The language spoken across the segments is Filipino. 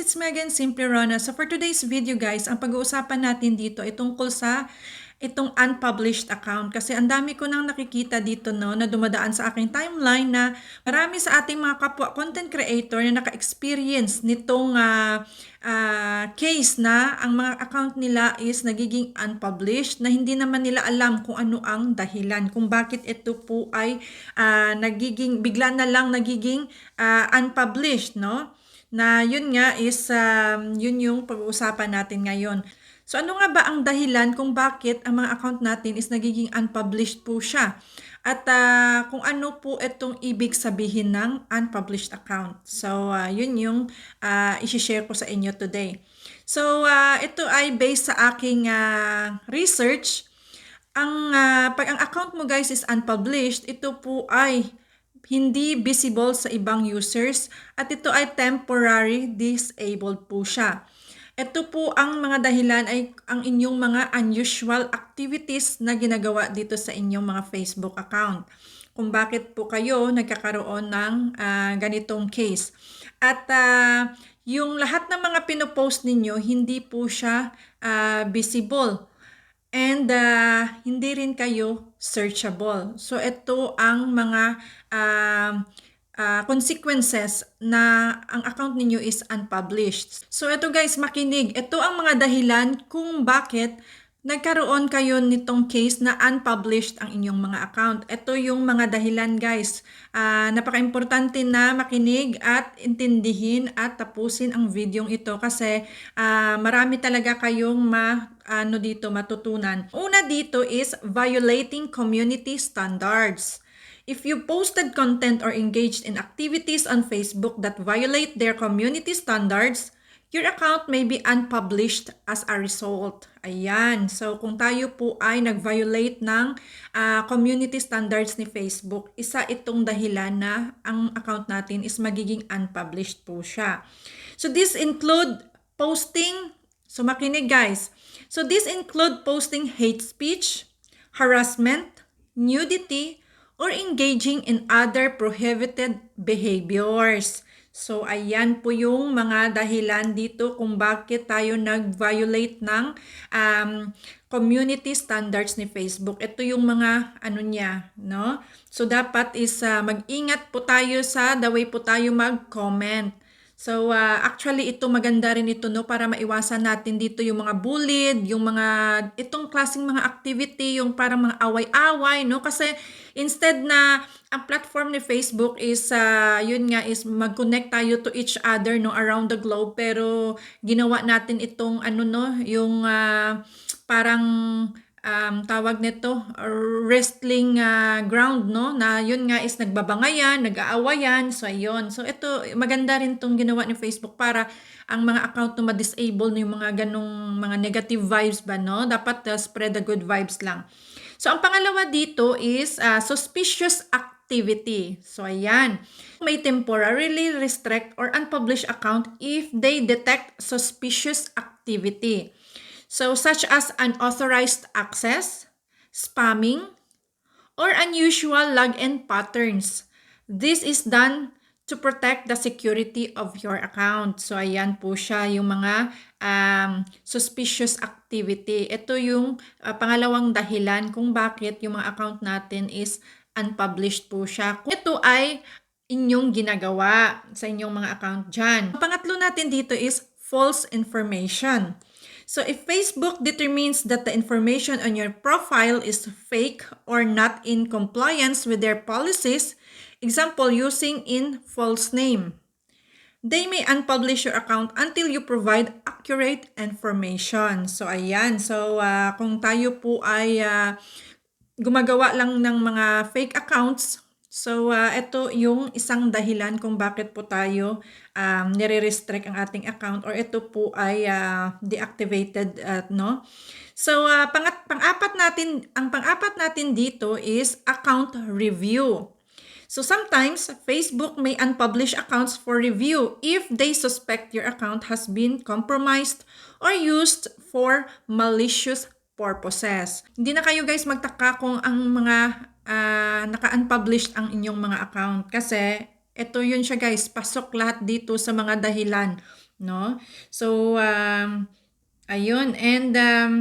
it's Megan Simply Rona. So for today's video guys, ang pag-uusapan natin dito ay tungkol sa itong unpublished account kasi ang dami ko nang nakikita dito no na dumadaan sa aking timeline na marami sa ating mga kapwa content creator na naka-experience nitong uh, uh, case na ang mga account nila is nagiging unpublished na hindi naman nila alam kung ano ang dahilan kung bakit ito po ay uh, nagiging bigla na lang nagiging uh, unpublished no na yun nga is um, yun yung pag-uusapan natin ngayon. So ano nga ba ang dahilan kung bakit ang mga account natin is nagiging unpublished po siya? At uh, kung ano po itong ibig sabihin ng unpublished account. So uh, yun yung uh, isi-share ko sa inyo today. So uh, ito ay based sa aking uh, research. Ang uh, pag ang account mo guys is unpublished, ito po ay hindi visible sa ibang users at ito ay temporary disabled po siya. Ito po ang mga dahilan ay ang inyong mga unusual activities na ginagawa dito sa inyong mga Facebook account. Kung bakit po kayo nagkakaroon ng uh, ganitong case. At uh, yung lahat ng mga pinopost ninyo, hindi po siya uh, visible. And uh, hindi rin kayo searchable. So ito ang mga uh, uh, consequences na ang account ninyo is unpublished. So ito guys, makinig. Ito ang mga dahilan kung bakit nagkaroon kayo nitong case na unpublished ang inyong mga account. Ito yung mga dahilan guys. Uh, napaka-importante na makinig at intindihin at tapusin ang video ito kasi uh, marami talaga kayong ma, ano dito matutunan. Una dito is violating community standards. If you posted content or engaged in activities on Facebook that violate their community standards, your account may be unpublished as a result. Ayan. So, kung tayo po ay nag-violate ng uh, community standards ni Facebook, isa itong dahilan na ang account natin is magiging unpublished po siya. So, this include posting, so makinig guys. So, this include posting hate speech, harassment, nudity, or engaging in other prohibited behaviors. So, ayan po yung mga dahilan dito kung bakit tayo nag-violate ng um, community standards ni Facebook. Ito yung mga ano niya, no? So, dapat is uh, mag-ingat po tayo sa the way po tayo mag-comment. So uh, actually ito maganda rin ito no para maiwasan natin dito yung mga bullied, yung mga itong klaseng mga activity, yung parang mga away-away no? Kasi instead na ang platform ni Facebook is uh, yun nga is mag-connect tayo to each other no around the globe. Pero ginawa natin itong ano no yung uh, parang um, tawag nito wrestling uh, ground no na yun nga is nagbabangayan, nag-aawayan so ayun. So ito maganda rin tong ginawa ni Facebook para ang mga account na ma-disable no yung mga ganong mga negative vibes ba no dapat uh, spread the good vibes lang. So ang pangalawa dito is uh, suspicious activity. So ayan, may temporarily restrict or unpublish account if they detect suspicious activity. So such as unauthorized access, spamming, or unusual login patterns. This is done to protect the security of your account. So ayan po siya yung mga um, suspicious activity. Ito yung uh, pangalawang dahilan kung bakit yung mga account natin is unpublished po siya. Ito ay inyong ginagawa sa inyong mga account dyan. Pangatlo natin dito is false information. So if Facebook determines that the information on your profile is fake or not in compliance with their policies, example using in false name, they may unpublish your account until you provide accurate information. So ayan, so uh, kung tayo po ay uh, gumagawa lang ng mga fake accounts, So, uh, ito yung isang dahilan kung bakit po tayo um, nire-restrict ang ating account or ito po ay uh, deactivated, uh, no? So, uh, pangat, pang-apat natin, ang pang-apat natin dito is account review. So, sometimes Facebook may unpublish accounts for review if they suspect your account has been compromised or used for malicious purposes. Hindi na kayo guys magtaka kung ang mga uh, naka-unpublished ang inyong mga account. Kasi, ito yun siya guys, pasok lahat dito sa mga dahilan no? So um ayun and um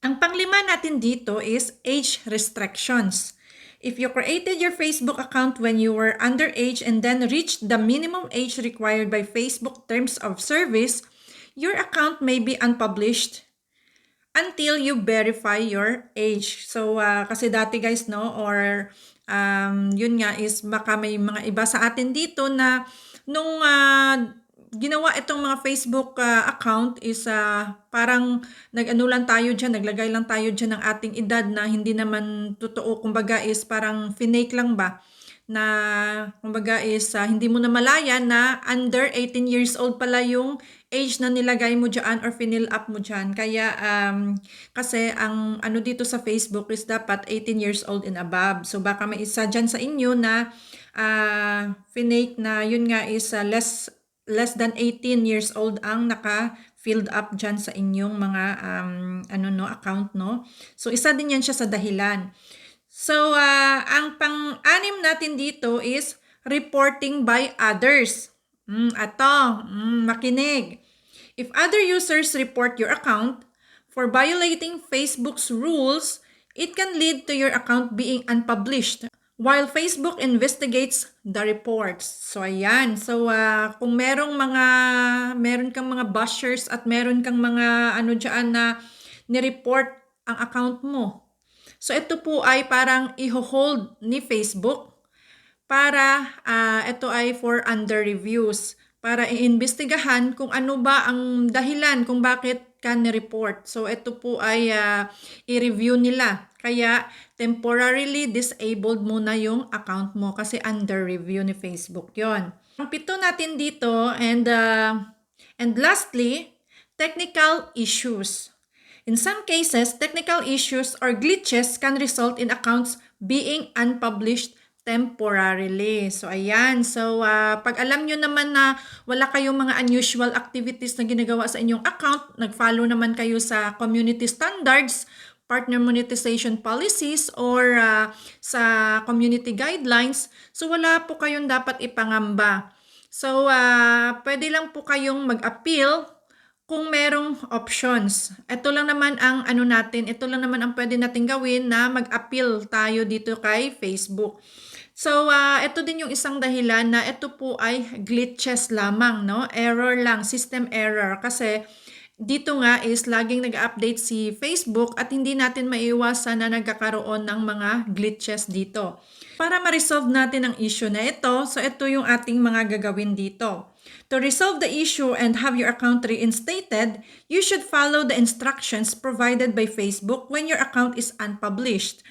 ang panglima natin dito is age restrictions. If you created your Facebook account when you were underage and then reached the minimum age required by Facebook Terms of Service, your account may be unpublished until you verify your age. So, ah, kasi dati guys, no, or um, yun nga is baka may mga iba sa atin dito na nung ah, ginawa itong mga Facebook ah, account is ah, parang nag-ano lang tayo dyan, naglagay lang tayo dyan ng ating edad na hindi naman totoo. Kumbaga is parang finake lang ba? Na kumbaga is ah, hindi mo na malaya na under 18 years old pala yung age na nilagay mo dyan or fill up mo dyan. Kaya um, kasi ang ano dito sa Facebook is dapat 18 years old and above. So baka may isa dyan sa inyo na uh, finake na yun nga is ah, less less than 18 years old ang naka filled up dyan sa inyong mga um, ano no account no. So isa din yan siya sa dahilan. So ah, ang pang-anim natin dito is reporting by others. Mm, ato, mm, makinig. If other users report your account for violating Facebook's rules, it can lead to your account being unpublished while Facebook investigates the reports. So ayan. So ah, kung merong mga meron kang mga bashers at meron kang mga ano diyan na ni-report ang account mo. So ito po ay parang i-hold ni Facebook para ah, ito ay for under reviews para iimbestigahan kung ano ba ang dahilan kung bakit ka ni-report. So ito po ay ah, i-review nila. Kaya temporarily disabled muna yung account mo kasi under review ni Facebook 'yon. Ang pito natin dito and ah, and lastly, technical issues. In some cases, technical issues or glitches can result in accounts being unpublished temporarily. So, ayan. So, ah, pag alam nyo naman na wala kayong mga unusual activities na ginagawa sa inyong account, nag-follow naman kayo sa community standards, partner monetization policies, or ah, sa community guidelines, so wala po kayong dapat ipangamba. So, ah, pwede lang po kayong mag-appeal kung merong options. Ito lang naman ang ano natin, ito lang naman ang pwede natin gawin na mag-appeal tayo dito kay Facebook. So, ah, ito din yung isang dahilan na ito po ay glitches lamang, no? Error lang, system error. Kasi dito nga is laging nag-update si Facebook at hindi natin maiiwasan na nagkakaroon ng mga glitches dito. Para ma-resolve natin ang issue na ito, so ito yung ating mga gagawin dito. To resolve the issue and have your account reinstated, you should follow the instructions provided by Facebook when your account is unpublished.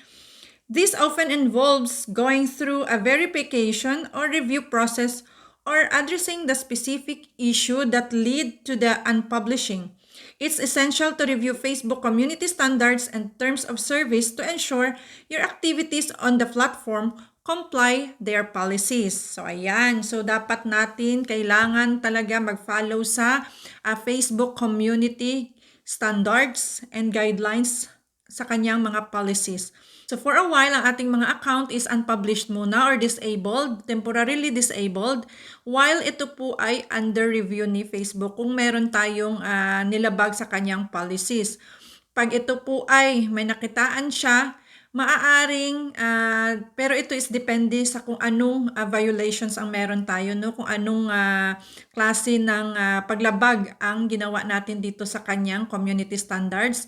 This often involves going through a verification or review process or addressing the specific issue that lead to the unpublishing. It's essential to review Facebook community standards and terms of service to ensure your activities on the platform comply their policies. So ayan, so dapat natin kailangan talaga mag-follow sa uh, Facebook community standards and guidelines sa kanyang mga policies. So for a while, ang ating mga account is unpublished muna or disabled, temporarily disabled, while ito po ay under review ni Facebook kung meron tayong uh, nilabag sa kanyang policies. Pag ito po ay may nakitaan siya, maaaring uh, pero ito is depende sa kung anong uh, violations ang meron tayo no kung anong uh, klase ng uh, paglabag ang ginawa natin dito sa kanyang community standards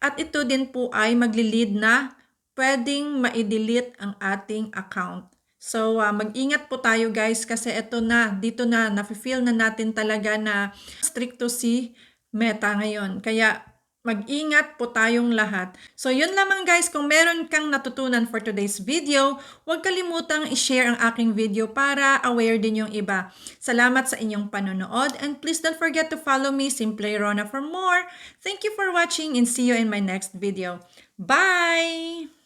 at ito din po ay magli-lead na pwedeng ma-delete ang ating account. So, uh, mag-ingat po tayo guys kasi ito na, dito na, nafe-feel na natin talaga na stricto si Meta ngayon. Kaya, mag-ingat po tayong lahat. So, yun lamang guys. Kung meron kang natutunan for today's video, huwag kalimutang i-share ang aking video para aware din yung iba. Salamat sa inyong panonood and please don't forget to follow me, Simple Rona for more. Thank you for watching and see you in my next video. Bye!